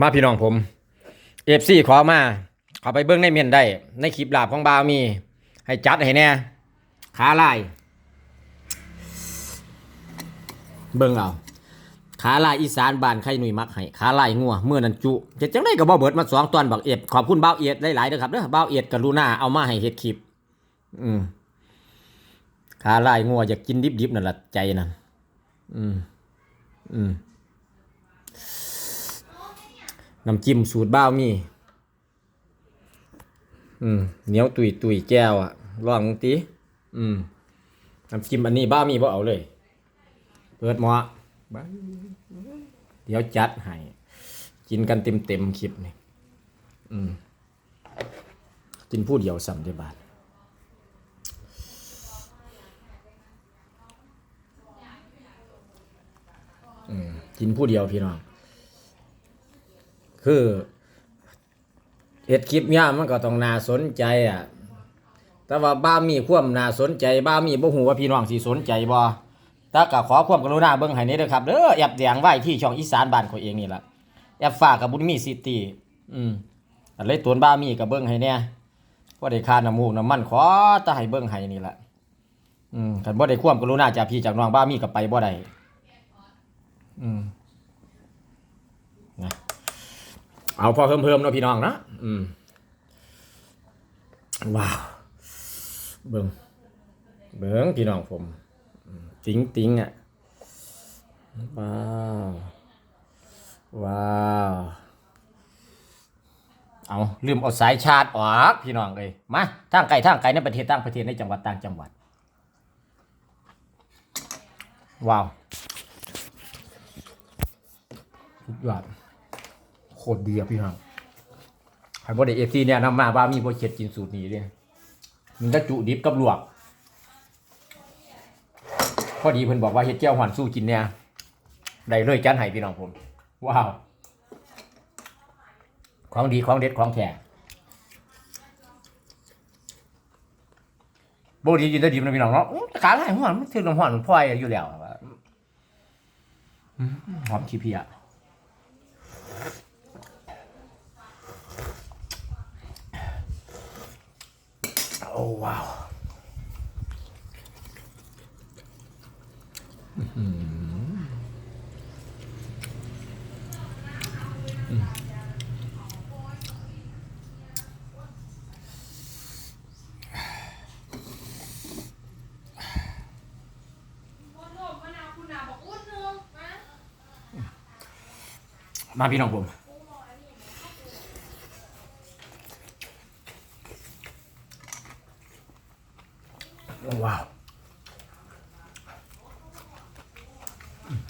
มาพี่น้องผมเอฟซีขอมาขอไปเบิ้งในเมียนได้ ในคลิปลาบของบาวมี ให้จัดให้แน่ขาลาย เบิ้งเอาขาลายอีสานบานไข่หนุ่ยมักให้ขาลายงัวเมื่อนันจุเจ็ดจังได้ก็บ่เบิดมาสองตอนบักเอ็ดขอบคุณบ่าวเอ็ดหลายๆเด้อครับเด้อบ่าวเอ็ดกับลูน่าเอามาให้เฮ็ดคลิป อืมขาลายงัวอยากกินดิบๆนั่นแหละใจนั่นอืมอืม น้ำจิ้มสูตรบ้าวมี อืมเหนียวตุยตุยแก้วอะลองมึงตีอืมน้ำจิ้มอันนี้บ้าวมีบ่เอาเลย เปิดหม้อเดี๋ยวจัดให้กินกันเต็มเต็มๆคลิปนี่อืมกินผู้เดียวสัมเดบาทกินผู้เดียวพี่น้อง คือเฮ็ดคลิปเนี่ยมันก็ต้องน่าสนใจอะ แต่ว่าบ้ามีความน่าสนใจ บ้ามีบ่ฮู้ว่าพี่น้องสิสนใจบ่แต่ก็ขอความกรุณาเบิ่งให้นี่เด้อครับเด้อแอปแดงไว้ที่ช่องอีสานบ้านขอยเองนี่ล่ะแอปฟ้ากกับบุญมีซิตี้อืมอันเลยตวนบ้ามีก็เบิ่งให้แน่บ่ได้ค่าน้ำมูกน้ำมันขอต่ให้เบิ่งให้นี่ล่ะอืมคันบ่ได้ความกรุณาจากพี่จากน้องบ้ามีก็ไปบ่ได้อืม เอาพอเพิ่มๆเนาะพี่น้องนะอืมว้าว เบิ้งเบิ้งพี่น้องผมติ๊งติ๊งอะว้าวว้าวเอาลืมเอาสายชาร์จออกพี่น้องเลยมาทางไกลทางไกลในประเทศต่างประเทศในจังหวัดต่างจังหวัดว้าวสุดยอด โคตรดีอะพี่น้องใครบ่ได้เอฟซีเนี่ยนำมาว่ามีบ่เข็ดกินสูตรนี้เลยมันก็จุดิบกับลวก พอดีเพิ่นบอกว่าเฮ็ดแก้วหวานสู้กินเนี่ยได้เลยจันให้พี่น้องผม ว้าว ของดีของเด็ดของแท้บ่ดีกินได้ดีนะพี่น้องเนาะขาหลายหัวมันถึงน้ำหวานมันพลอยอยู่แล้วอะอืมหอมขี้เพีย ว้าวอื้อหืออืมคนโลภมะนาวคุณนาบอกอุ้นนึงนะมาพี่น้องผมว้าวอืม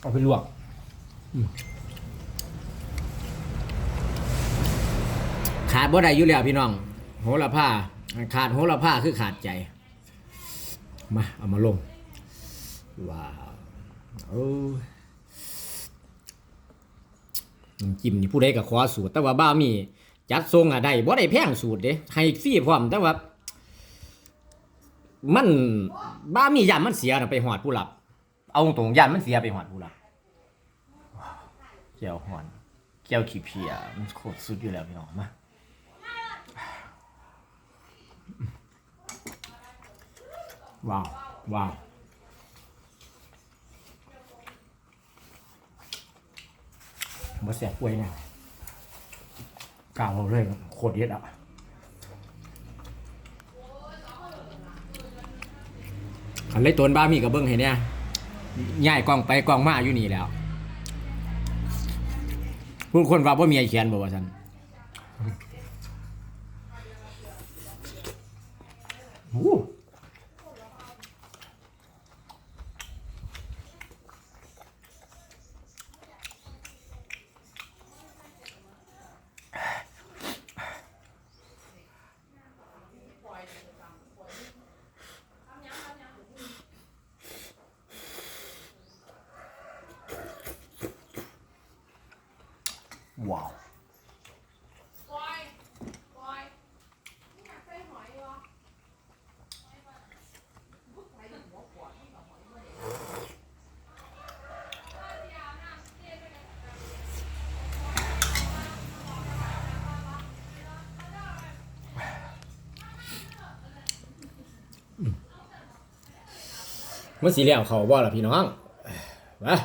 เอาไปลวกอืมขาด บ่ได้อยู่แล้วพี่น้อง โหระพาขาดโหระพาคือขาดใจ มาเอามาลง ว้าวโอ้จิ้มนี่ผู้ใดก็ขอสูตร แต่ว่าบ้ามี จัดทรงอะได้บ่ได้แพงสูตรเด้ให้ฟรีพร้อมแต่ว่ามันบ้ามียานมันเสียไปหอดผู้หลับ เอาตรงยานมันเสียไปหอดผู้หลับว้าวแก้วหอนแก้วขี้เพียมันโคตรสุดอยู่แล้วพี่น้องมา ว้าวว้าวมาแสบป่วยเนี่ยกล่าวเอาเลยโคตรเย็ดอะอันเลยตัวบ้ามีกับเบิ้งเห็นเนี่ยย่ายกองไปกองมาอยู่นี่แล้วผู้คนว่าว่ามีไอเขียนบอกว่าฉันโอ้ ว้าวมันสีเหลี่ยมเขาบ่ล่ะพี่น้องวะ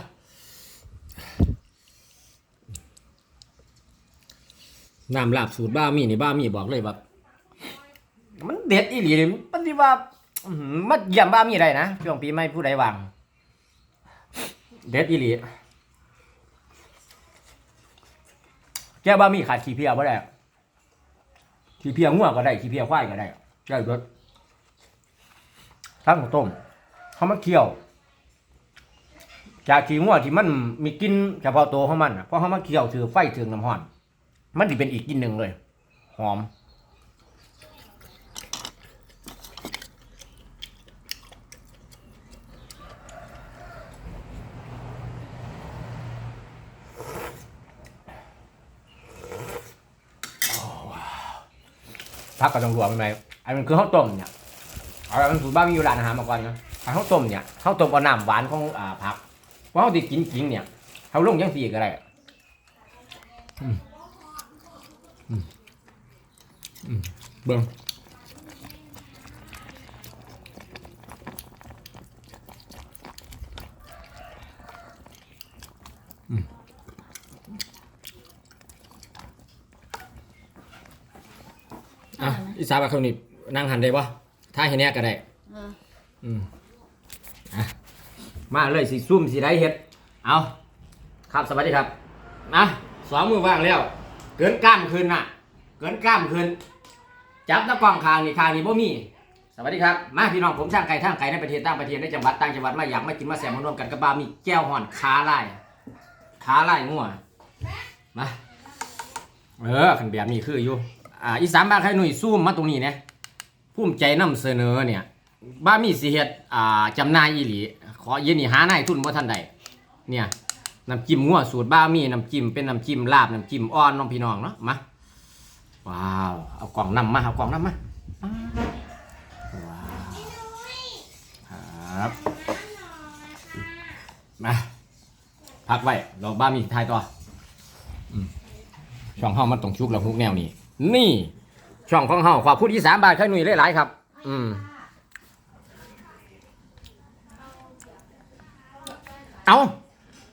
น้ำลาบสูตรบ้ามีนี่บ้ามีบอกเลยว่ามันเด็ดอีหลีเลยมันที่ว่าอื้อหือมันเยี่ยมบ้ามีได้นะช่วงปีใหม่ผู้ใดวาง เด็ดอีหลีแก้บ้ามีขาดขี้เพียบ่ได้ขี้เพียง่วงก็ได้ขี้เพียควายก็ได้ได้รสทั้งต้มเขามาเคี่ยว จากขี้งัวที่มันมีกลินเฉพาะตัวของมันน่ะเพราะเขามาเคี่ยวถือไฟถือน้ำห้อน มันจะเป็นอีกกินหนึ่งเลย หอม พักกับตรงรวมไปไหมอันนั้นคือข้าวต้มเนี่ยเอาละมันสูตรบ้านมีอยู่ร้านอาหารมาก่อนนะถ้าข้าวต้มเนี่ยข้าวต้มเอาน้ำหวานของอ่าผักเพราะเขาติกินกินเนี่ยเขาลงยังสี่ก็ได้อืมอืมอืม เบิ้งอืมอะอีสานแบบเขานี่นั่งหันได้ปะถ้าเห็นเนี้ยก็ได้เอออืมอะมาเลยสิซุ่มสิได้เฮ็ด เอาครับสวัสดีครับนะสองมือว่างแล้ว เกินกล้ามคืนน่ะ เกินกล้ามคืนจับตะกล้องคางนี่คางนี่บ่มี สวัสดีครับ มาพี่น้องผมช่างไก่ท่างไก่ในประเทศต่างประเทศในจังหวัดต่างจังหวัดมาอยากมากินมาแซมมารวมกันกับบามีแก้วห่อนขาไล่ขาไล่งัวมาเออขันแบบนี้คืออยู่อ่าอีสานบ้านใครหนุ่ยซูมมาตรงนี้เนี่ยภูมิใจนำเสนอเนี่ยบ้ามีสิเฮ็ดอ่าจำนายอีหลี ขอเย็นนี่หานายทุนบ่ทันใดเนี่ยน้ำจิ้มงัวสูตรบ้ามีน้ำจิ้มเป็นน้ำจิ้มลาบน้ำจิ้มอ่อนน้องพี่น้องเนาะมา ว้าว เอากล่องน้ำมาเอากล่องน้ำมาว้าวครับมาพักไว้เราบ้ามีทายต่อช่องเฮามันต้องชุกแล้วทุกแนวนี้นี่ ช่องของเฮาขอบคุณที่สามบาทค่อยหนุ่ยหลายๆครับ อืมเอา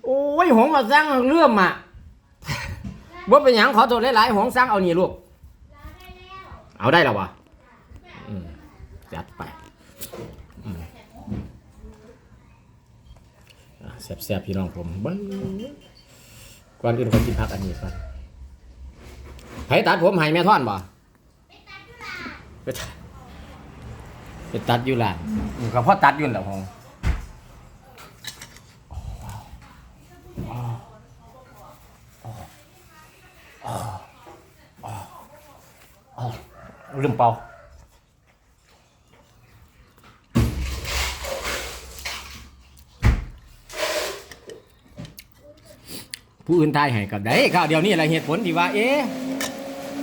โอ้ยหงมาสร้างเรื่องอะบ่เป็นหยังขอโทษหลายๆหงสร้างเอานี่ลูก เอาได้แล้ววะจัดไปแซ่บๆพี่น้องผมบิ้งก่อนอื่นผมกินผักอันนี้ก่อนไผตัดผมให้แม่ท่อนบ่ไปตัดไปตัดอยู่ร้านอืมก็พอตัดอยู่นั่นแหละหง ลืมเป่าผู้อื่นตายให้กับได้ข่าวเดียวนี่แหละเหตุผลที่ว่า เอ๊ะ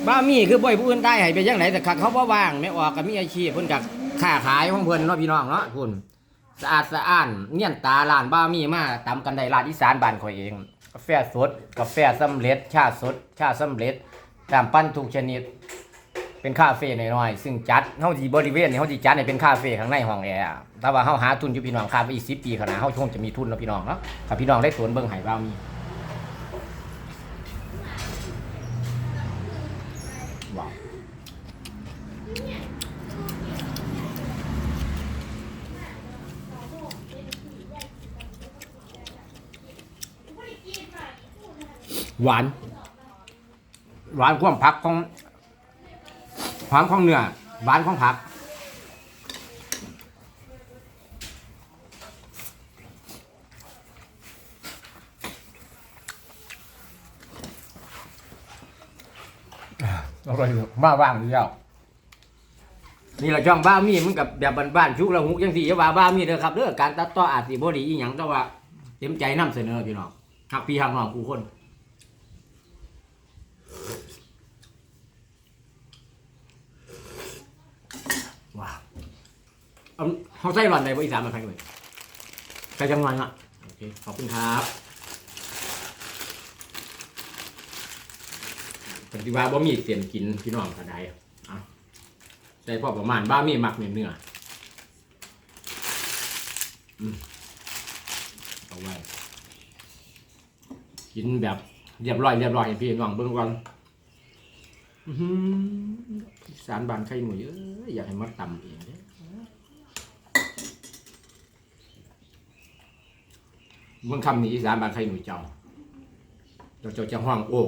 บ้ามีคือบ่อยผู้อื่นตายให้ไปยังไงแต่ขักเขาบ่ว่างไม่ออกกับมีอาชีพเพิ่นกับค้าขายของเพิ่นเนาะพี่น้องเนาะคุณสะอาดสะอ้านเนียนตาลานบ้ามีมาตำกันได้ร้านอีสานบ้านข่อยเอง กาแฟสด กาแฟสำเร็จ ชาสด ชาสำเร็จตามปั้นทุกชนิด เป็นคาเฟ่น้อยๆซึ่งจัดเฮาที่บริเวณนี้เฮาสิจัดให้เป็นคาเฟ่ข้างในห้องแอร์อะแต่ว่าเฮาหาทุนอยู่พี่น้องคาไปอีก10ปีข้างหน้าเฮาคงจะมีทุนแล้วพี่น้องเนาะถ้าพี่น้องได้สวนเบิ่งให้ว่ามีว้าวหวาน หวานความผักของ หวานของเนื้อหวานของผักอร่อยอยู่บ้าว่างอยู่แล้วนี่เราจ้องบ้ามีมันกับแบบบ้านๆชุกละหุกยังสี่จะว่าบ้ามีเด้อครับเด้อการตัดต่ออาจสิบ่ดีอีหยังแต่ว่าเต็มใจนำเสนอพี่น้องหักพี่หักน้องกูคน ว้าว เอาเขาใส่หลอนในบริษัทมาใครเลยใส่จังหวะอะโอเคขอบคุณครับปฏิบัติบ่มีเสียนกินพี่น้องก็ไดอะใส่พอประมาณบ้ามีหมักเนื้อเนื้ออืมเอาไว้กินแบบเรียบร้อยเรียบร้อยให้พี่น้องเบิ่งก่อนอื้อหืออีสารบานไข่หนุ่ยเอ้ยอยากให้มาตำเองเด้อ เมื่อคำนี้อีสานบางใครหนุ่ยเจ้าเราเจ้าจะห้องโอ้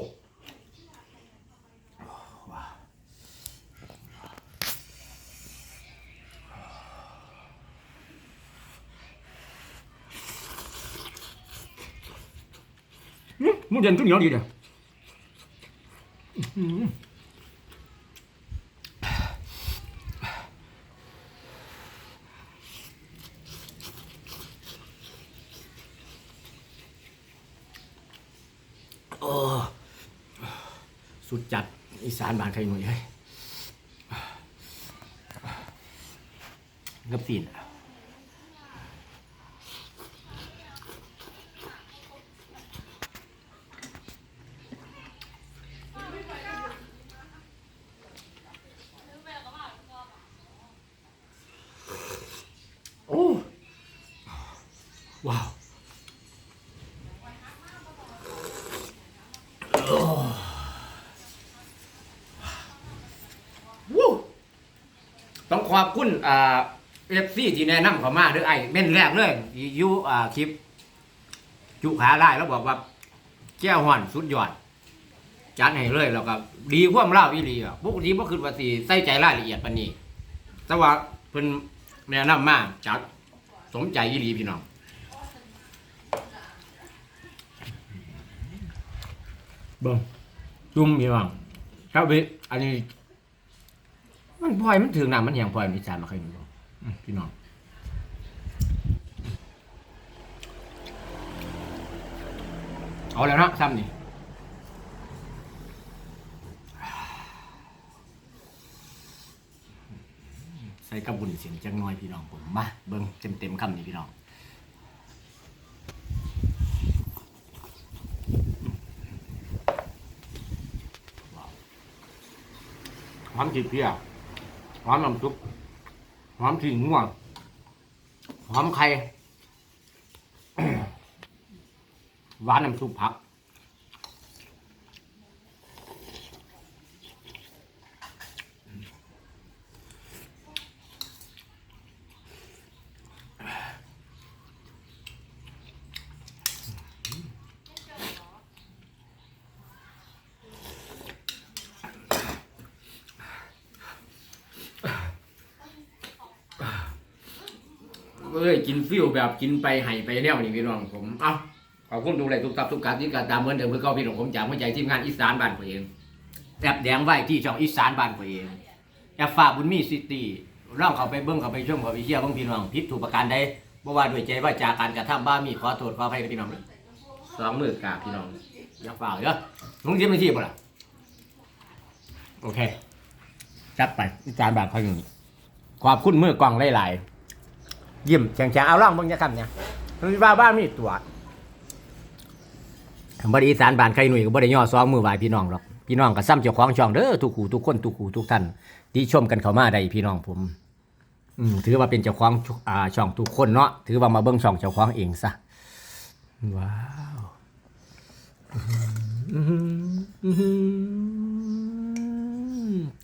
มันเย็นขึ้นเหนียวดีเดียวอหือ โอ้สุดจัดอีสานบานไข่หนุ่ยเฮ้ยกับตีนโอ้ว้าวต้อง ขอบคุณอ่าเอฟซีที่แนะนำเขามาเด้อไอ้เม่นแรกเลยอยูอ่าคลิปจุขาได้แล้วบอกว่าแก้วห่อนสุดยอดจัดให้เลยแล้วก็ดีพวกเล่าอีหลีอะปกติบ่คือว่าสิใส่ใจรายละเอียดปานนี้แต่ว่าเพิ่นแนะนำมาจัดสมใจอีหลีพี่น้องเบิ่งจุ่มพี่น้องครับพี่อันนี้ มันพลอยมันถึงน้ำมันอย่างพลอยมันอีสานมาเคยมีบ่อืมพี่น้องเอาแล้วเนาะซ้ำนี่ใส่กระบุนเสียงจังน้อยพี่น้องผมมาเบิ้งเต็มเต็มๆคำนี่พี่น้องว้าวหอมจีเพีย หอมน้ำซุปหอมขิงง่วงหอมไข่ หวานน้ำซุปผัก เอ้ยกินฟิวแบบกินไปไห้ไปแนวนี่พี่น้องผมเอ้าขอบคุณดูแลทุกทับทุกการที่การตามเหมือนเดิมเพื่อเก้าพี่น้องผมจากหัวใจทีมงานอีสานบ้านผมเองแอบแดงไว้ที่ช่องอีสานบ้านผมเองแอบฝากบุญมีซิตี้ร่องเขาไปเบิ้งเขาไปชมเขาไปเชี่ยเบิ้งพี่น้องพิษถูกประการใดบ่ว่าด้วยใจว่าจากการกระทำบ้ามีขอโทษขออภัยกับพี่น้องเลยสองมือกราบพี่น้องอยากฝากเยอะลุงยิ้มไม่ที่บ่ล่ะโอเคจัดไปอีสานบ้านเขาอย่างนี้ขอบคุณมือกล้องหลายๆ ยิ้มแข็งๆเอาล่องเบิ่งจะคำเนี่ยมันมีบ้าบ้านมีตัวบริอีสานบ้านใครหนุ่ยก็บริย่อซองมือไหวพี่น้องหรอกพี่น้องก็ซ้ำเจ้าของช่องเด้อทุกขู่ทุกคนทุกขู่ทุกท่านที่ชมกันเข้ามาได้พี่น้องผมอืมถือว่าเป็นเจ้าของอ่าช่องทุกคนเนาะถือว่ามาเบิ่งช่องเจ้าของเองซะว้าว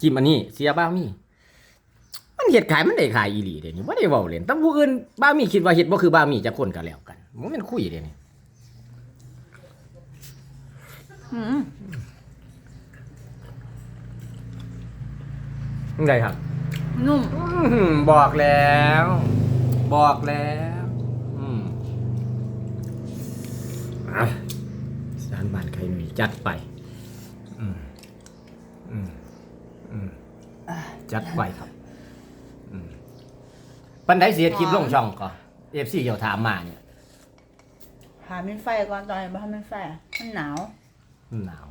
จิ้มอันนี้เสียบ้ามี่ มันเห็ดขายมันได้ขายอีหลีเดี๋ยวนี้บ่ได้เว้าเล่นแต่ผู้อื่นบ้ามีคิดว่าเห็ดบ่คือบ้ามีจะคนกันแล้วกันมันเป็นคุยเดี๋ยวนี้อืมยังไงครับ นุ่มอื้อหือบอกแล้ว บอกแล้วอืมอะสารบ้านใครหนุ่ยจัดไปอืมอืมอืมจัดไปครับอืม ปันไดเสียคลิปลงช่องก็เอฟซีเกี่ยวถามมาเนี่ยหามีไฟก่อนตอนนี้บ้านมีไฟมันหนาวหนาว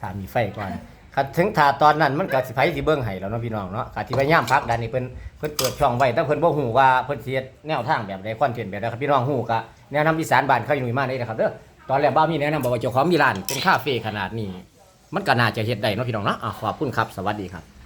ถ้ามีไฟก่อนคัดถึงถ้าตอนนั้นมันก็สิไผสิเบิ่งให้แล้วเนาะพี่น้องเนาะก็สิพยายามพักดันนี่เพิ่นเพิ่นเปิดช่องไว้แต่เพิ่นบ่ฮู้ว่าเพิ่นสิเฮ็ดแนวทางแบบใดคอนเทนต์แบบใดครับพี่น้องฮู้ก็แนะนำอีสานบ้านเขาอยู่มาได้นะครับเด้อตอนแรกบ้ามีแนะนำบอกว่าเจ้าของมีร้านเป็นคาเฟ่ขนาดนี้ มันก็น่าจะเฮ็ดได้เนาะพี่น้องเนาะอะขอบคุณครับ สวัสดีครับ